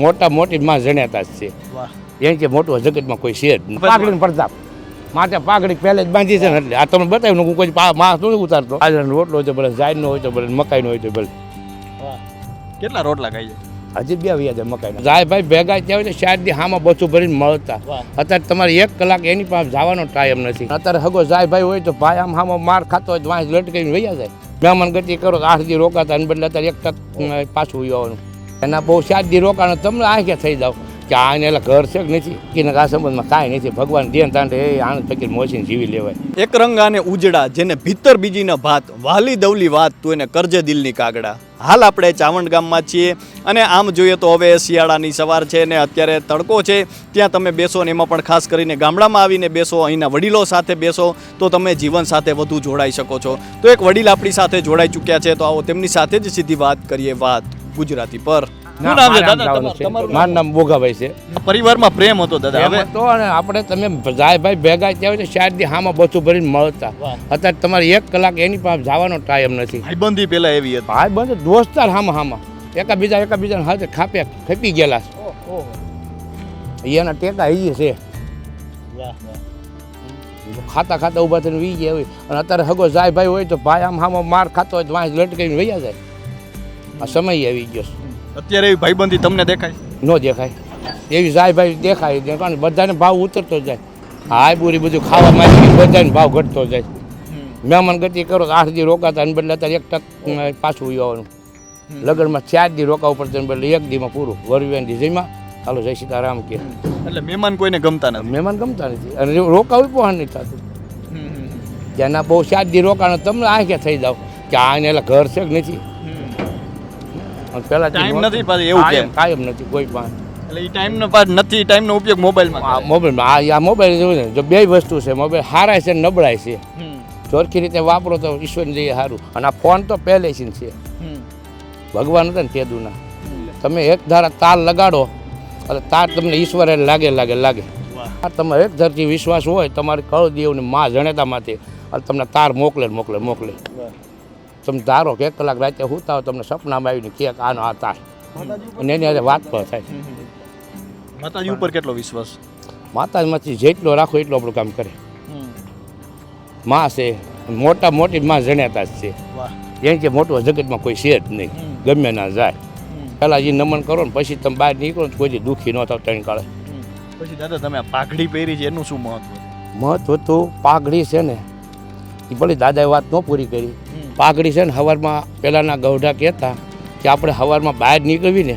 મોટા મોટી માં જણ્યાતા જ છે એમ કે મોટું જગતમાં કોઈ છે જ પાઘડી પડતા માથે પાઘડી પહેલે જ બાંધી છે ને એટલે આ તમને બતાવ્યું હું કોઈ માં થોડી ઉતારતો. આજે રોટલો હોય તો ભલે જાયનો હોય તો ભલે મકાઈનો હોય તો ભલે. કેટલા રોટલા ખાઈ હજી બે વ્યાજે મકાઈ જાય ભાઈ ભેગા થયા હોય તો ચાર દી હામાં બચું ભરીને મળતા. અત્યારે તમારે એક કલાક એની પાસે જવાનો ટાઈમ નથી. અત્યારે હગો જાય ભાઈ હોય તો ભાઈ આમ હામાં માર ખાતો હોય તો વાંસ લટકાઈને વૈયા જાય. મહેમાન ગતિ કરો તો આઠ દી રોકાતા અને બદલે અત્યારે એક તક પાછું આવવાનું. એના બહુ દી રોકાણ તમને આંખે થઈ જાવ કે આ એને ઘર છે કે નથી? કે આ સંબંધમાં કાંઈ નથી. ભગવાન દેન તાંડે એ આનંદ ફકીર મોસીને જીવી લેવાય. એક રંગ અને ઉજડા જેને ભીતર બીજીના ભાત. વાલી દવલી વાત, તું એને કરજે દિલની કાગડા. હાલ આપણે ચાવંડ ગામમાં છીએ અને આમ જોઈએ તો હવે શિયાળાની સવાર છે ને અત્યારે તડકો છે. ત્યાં તમે બેસો ને એમાં પણ ખાસ કરીને ગામડામાં આવીને બેસો, અહીંના વડીલો સાથે બેસો, તો તમે જીવન સાથે વધુ જોડાઈ શકો છો. તો એક વડીલ આપણી સાથે જોડાઈ ચૂક્યા છે, તો આવો તેમની સાથે જ સીધી વાત કરીએ વાત. ગુજરાતી પર. શું નામ છે દાદા તમારું- તમારું મારું નામ બોગાભાઈ છે. પરિવારમાં પ્રેમ હતો દાદા હવે? તો અને આપણે તમે ભાઈ ભેગા ત્યાં હોય તો ચાર દી હામાં બચું ભરીને મળતા. અત્યારે તમારે એક કલાક એની પાસે જવાનો ટાઈમ નથી. ભાઈબંધી પેલા એવી હતી. ભાઈ બંધ દોસ્તાર હામાં હામાં. એકાબીજા એકાબીજા હાથે ખાપે ખેપી ગયેલા છે. એના ટેકા એ છે. ખાતા ખાતા ઊભા થઈને વી ગયા હોય. અને અત્યારે હગો જાય ભાઈ હોય તો ભાઈ આમ હામાં માર ખાતો હોય તો વાંસ લટકાઈને વૈયા જાય. આ સમય આવી ગયો છે. અત્યારે એવી ભાઈબંધી તમને દેખાય? ન દેખાય. એવી જાય ભાઈ દેખાય. કારણ બધાને ભાવ ઉતરતો જાય. હાય પૂરી બધું ખાવા માંડી બધાને ભાવ ઘટતો જાય. મહેમાન ગતિ કરો આઠ દી રોકાતા અને બદલે અત્યારે એક ટક પાછું આવવાનું. લગ્નમાં ચાર દી રોકાવું ઉપર અને બદલે એક દીમાં પૂરું. વરવેન દી જઈમાં હાલો જય સીતારામ કે. એટલે મહેમાન કોઈને ગમતા નથી? મહેમાન ગમતા નથી. અને રોકાવું પણ નહીં થતું. ત્યાંના બહુ ચાર દી રોકાણ તમને આંખે થઈ જાવ? કે આને એટલે ઘર છે કે નથી? પહેલા ટાઈમ નથી પાછી એવું કે કાયમ નથી કોઈ પણ. એટલે એ ટાઈમનો પાસ નથી ટાઈમનો ઉપયોગ મોબાઈલમાં મોબાઈલમાં આ મોબાઈલ જેવું ને જો બે વસ્તુ છે મોબાઈલ હારાય છે નબળાય છે. ચોરખી રીતે વાપરો તો ઈશ્વરને જઈએ સારું અને આ ફોન તો પહેલેથી જ છે. ભગવાન હતા ને તેદુના તમે એક ધારા તાર લગાડો એટલે તાર તમને ઈશ્વરે લાગે લાગે લાગે. આ તમારે એક ધરતી વિશ્વાસ હોય તમારે કળ દેવને માં માટે અને તમને તાર મોકલે મોકલે મોકલે. તમે ધારો કે એક કલાક રાતે સુતા હો તમને સપનામાં આવીને કે આનો આ તાર અને એની હારે વાત પણ થાય. માતાજી ઉપર કેટલો વિશ્વાસ? માતાજીમાંથી જેટલો રાખો એટલું આપણું કામ કરે. માં છે મોટા મોટી માં જણ્યાતા જ છે. એમ કે મોટું જગતમાં કોઈ છે જ નહીં. ગમે ના જાય. પહેલાં જે નમન કરો ને પછી તમે બહાર નીકળો ને કોઈ દુઃખી ન થાવ ત્રણ કાળે. પછી દાદા તમે પાઘડી પહેરી છે એનું શું મહત્વ? મહત્વ તો પાઘડી છે ને. એ ભલે દાદાએ વાત ન પૂરી કરી પાઘડી છે ને હવારમાં પહેલાંના ગૌઢા કહેતા કે આપણે હવારમાં બહાર નીકળવી ને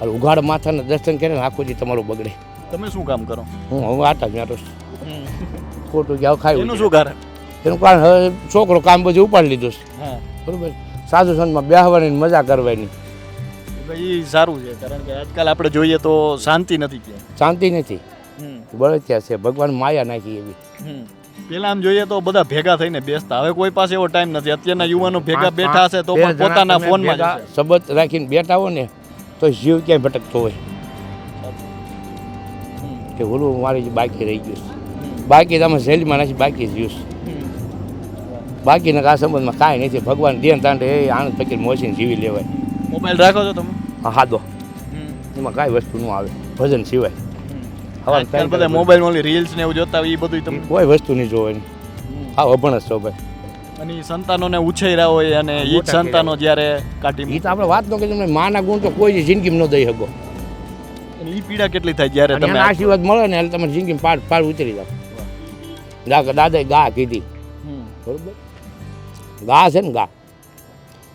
અને ઉઘાડ માથાના દર્શન કરીને આખું દી તમારું બગડે. તમે શું કામ કરો? હું હું આટા જ છું. ખોટું આવું ખાયું એનું શું કારણ? એનું કારણ હવે છોકરો કામ બધું ઉપાડી લીધું છે. બરોબર? સાધુ સંતમાં બેહવાની મજા કરવાની. ભાઈ સારું છે કારણ કે આજકાલ આપણે જોઈએ તો શાંતિ નથી શાંતિ નથી. બળે ત્યાં છે ભગવાન માયા નાખી એવી. પેલા આમ જોઈએ તો બધા ભેગા થઈને બેસતા. હવે કોઈ પાસે એવો ટાઈમ નથી. અત્યારના યુવાનો ભેગા બેઠા હશે તો પણ પોતાના ફોનમાં જ સબત રાખીને બેઠા હો ને તો જીવ ક્યાંય ભટકતો હોય. કે ઓલું મારી બાકી રહી ગયું છે. બાકી તમે શૈલીમાં નથી બાકી જીવ ગયું છે. બાકીના આ સંબંધમાં કાંઈ નથી. ભગવાન દેન તાંડે એ આનંદ ફકીર મોસીને જીવી લેવાય. મોબાઈલ રાખો છો તમે? હા દો. એમાં કાંઈ વસ્તુ ન આવે. ભજન સિવાય. હવારે બધા મોબાઈલમાં ઓલી રીલ્સ ને એવું જોતા હોય એ બધું તમે કોઈ વસ્તુ નહીં જોવાની હા અભણ જ છો ભાઈ. અને ઈ સંતાનોને ઉછેર્યા હોય અને એ જ સંતાનો જ્યારે એ કાઢી તો આપણે વાત ન કરી તમને માના ગુણ તો કોઈ જિંદગીમાં ન દઈ શકો. અને ઈ પીડા કેટલી થાય જ્યારે તમે આશીર્વાદ મળે ને એટલે તમે જિંદગી પાર પાર ઉતરી જાવ દા દાદાએ ગા કીધી. બરોબર? ગા છે ને ગા.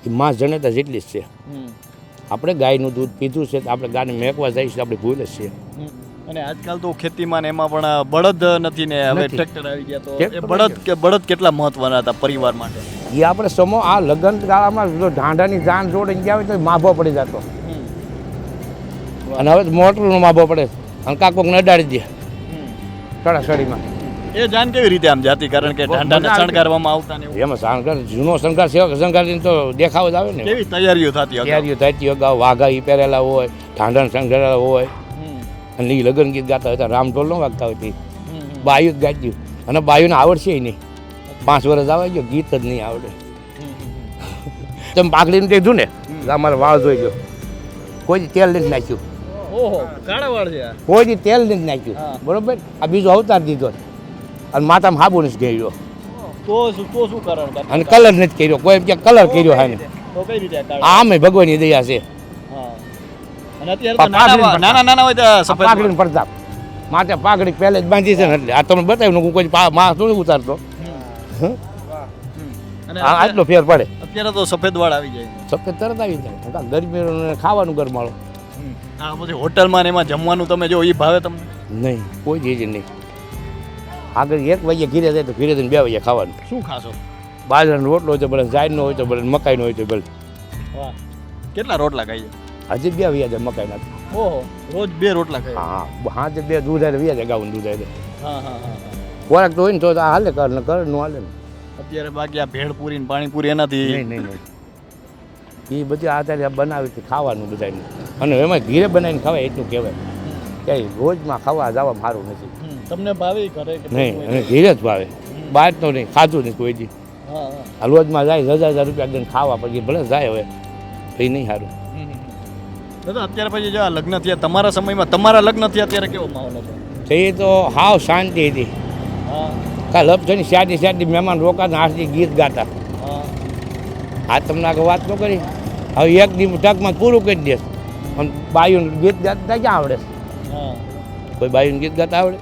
એ માં જણેતા જેટલી જ છે. આપણે ગાયનું દૂધ પીધું છે તો આપણે ગાને મેકવા જઈશું આપણે ભૂલ જ છે. અને આજકાલ તો ખેતીમાં ને એમાં પણ બળદ નથી ને હવે નથી. ટ્રેક્ટર આવી ગયા તો ટ્રેક્ટર એ બળદ કે બળદ કેટલા મહત્વના હતા પરિવાર માટે? એ આપણે સમો આ લગ્ન ગાળામાં જો ઢાંઢાની જાન જોડીને ગયા હોય તો માભો પડી જતો. અને હવે તો મોટરનો માભો પડે. અને કાંક નડાડી દે. સડાસડીમાં એ જાન કેવી રીતે આમ જાતી? કારણ કે ઢાંઢાને શણગારવામાં આવતા ને એવું. એમાં શણગાર જૂનો શણગાર સેવક શણગાર તો દેખાવ જ આવે ને. કેવી તૈયારીઓ થતી અગાઉ? તૈયારીઓ થતી અગાઉ વાઘા ઈ પહેરેલા હોય ઢાંઢણ શણગારેલા હોય. અને એ લગ્ન ગીત ગાતા હતા રામઢોલ ન વાગતા હોય તે. હમ, હમ. બાયું જ ગાજ્યું. અને બાયુને આવડશે નહીં. પાંચ વર્ષ આવે ગયો ગીત જ નહીં આવડે. તમે પાકડીને કીધું ને અમારે વાળ જોઈ ગયો. કોઈ તેલ નથી નાખ્યું. કોઈ તેલ નથી નાખ્યું. બરોબર? આ બીજો અવતાર દીધો. અને માતામાં હાબુ નથી ગયો? અને કલર નથી કર્યો. કોઈ એમ કે કલર કર્યો હા આમે ભગવાનની દયા છે. અને અત્યારે પા- તો નાના નાના નાના હોય તો સફેદ પાઘડીનો પ્રતાપ માથે પાઘડી પહેલે જ બાંધી છે ને એટલે આ તમને બતાવ્યું હું કોઈ માસ નથી ઉતારતો. આટલો ફેર પડે. અત્યારે તો સફેદ વાળ આવી જાય સફેદ તરત આવી જાય. ગરમી ખાવાનું ગરમાળો. આ બધી હોટલમાં ને એમાં જમવાનું તમે જો એ ભાવે તમને? નહીં કોઈ ચીજ નહીં. આગળ એક વાગે ઘીરે જાય તો ઘીરે જઈને બે વાગે ખાવાનું. શું ખાશો? બાજરાનો રોટલો હોય તો ભલે જાયનો હોય તો ભલે મકાઈનો હોય તો ભલે. કેટલા રોટલા ખાઈએ હજી બે વ્યાજે મકાઈના ઓહો રોજ બે રોટલા ખાઈએ હા હા જે બે દૂધ આવે વ્યાજે ગાઉન દૂધ આવે હા હા હા હા. ખોરાક તો હોય ને તો હાલે કર ને કરનું હાલે ને. અત્યારે બાકી આ ભેળપુરી ને પાણીપુરી એનાથી નહીં નહીં નહીં. એ બધી આધારે બનાવી હતી ખાવાનું બધાને અને એમાં ઘીરે બનાવીને ખવાય એટલું કહેવાય. ક્યાંય રોજમાં ખાવા જવા સારું નથી. તમને ભાવે ઘરે નહીં અને ઘીરે જ ભાવે. બહાર તો નહીં ખાધું નહીં કોઈ દી. રોજમાં જાય હજાર હજાર રૂપિયા ખાવા પછી ભલે જાય હવે. એ નહીં સારું. દાદા અત્યારે પછી જો આ લગ્ન થયા તમારા સમયમાં તમારા લગ્ન થયા ત્યારે કેવો માહોલ હતો? તો એ તો હાવ શાંતિ હતી. કાલ લપસણી શાદી શાદી મહેમાન રોકાતા હાથથી ગીત ગાતા. આ તમને આગળ વાત ન કરી? હવે એક દિવસ ટકમાં પૂરું કરી દે. પણ બાયું ગીત ગાતા ક્યાં આવડે? કોઈ બાયું ગીત ગાતા આવડે.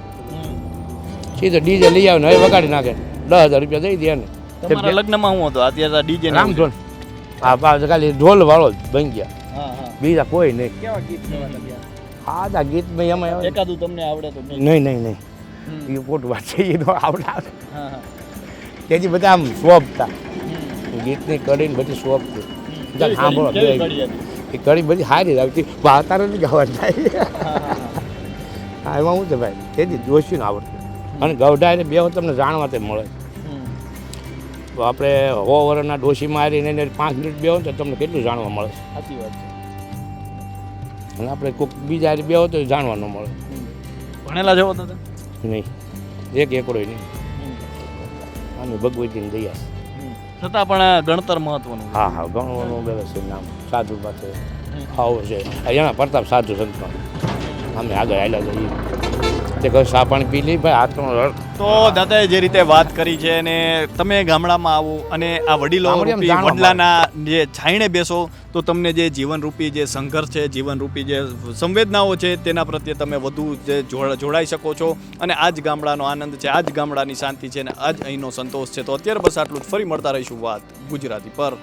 સીધો ડીજે લઈ આવે હવે વગાડી નાખે. દસ હજાર રૂપિયા દઈ દે ને લગ્નમાં હું હતો? અત્યારે ડીજે રામધોન હા ખાલી ઢોલ વાળો જ બની ગયા. બીજા કોઈ નહીં. કેવા ગીત હા આ ગીતમાં એમાં. એકાદું તમને આવડે તો નહીં નહીં નહીં. એ ખોટ વાત છે એ તો આવડે તેથી બધા આમ શોપ હતા. ગીતની કડીને બધી શોપ હતી? સાંભળો? એ કડી બધી સારી આવતી. વાતારો નહીં ગાવાનું થાય હા, એમાં શું છે ભાઈ? તેથી જોશીને આવડતું. અને એટલે બે તમને જાણવા તે મળે. આપણે ઓવરના વરના ડોશી મારીને એને પાંચ મિનિટ બે તો તમને કેટલું જાણવા મળે. સાચી વાત છે. અને આપણે કોઈક બીજા હારે બે તો જાણવા ન મળે. ભણેલા જવો તો નહીં. એક એકડો નહીં. અને ભગવતીની દયા. છતાં પણ આ ગણતર મહત્વનું હા હા ગણવાનું બે છે નામ. સાધુ પાસે આવો છે. એના પ્રતાપ સાધુ સંતમાં અમે આગળ આવેલા જઈએ તે કહે સા પાણી પી લઈ ભાઈ હાથનો રળ તો દાદાએ જે રીતે વાત કરી છે અને તમે ગામડામાં આવો અને આ વડીલો રૂપી વડલાના જે છાંયણે બેસો તો તમને જે જીવનરૂપી જે સંઘર્ષ છે જીવનરૂપી જે સંવેદનાઓ છે તેના પ્રત્યે તમે વધુ જે જોડાઈ શકો છો. અને આ જ ગામડાનો આનંદ છે આ જ ગામડાની શાંતિ છે અને આ જ અહીંનો સંતોષ છે. તો અત્યારે બસ આટલું જ. ફરી મળતા રહીશું વાત ગુજરાતી પર.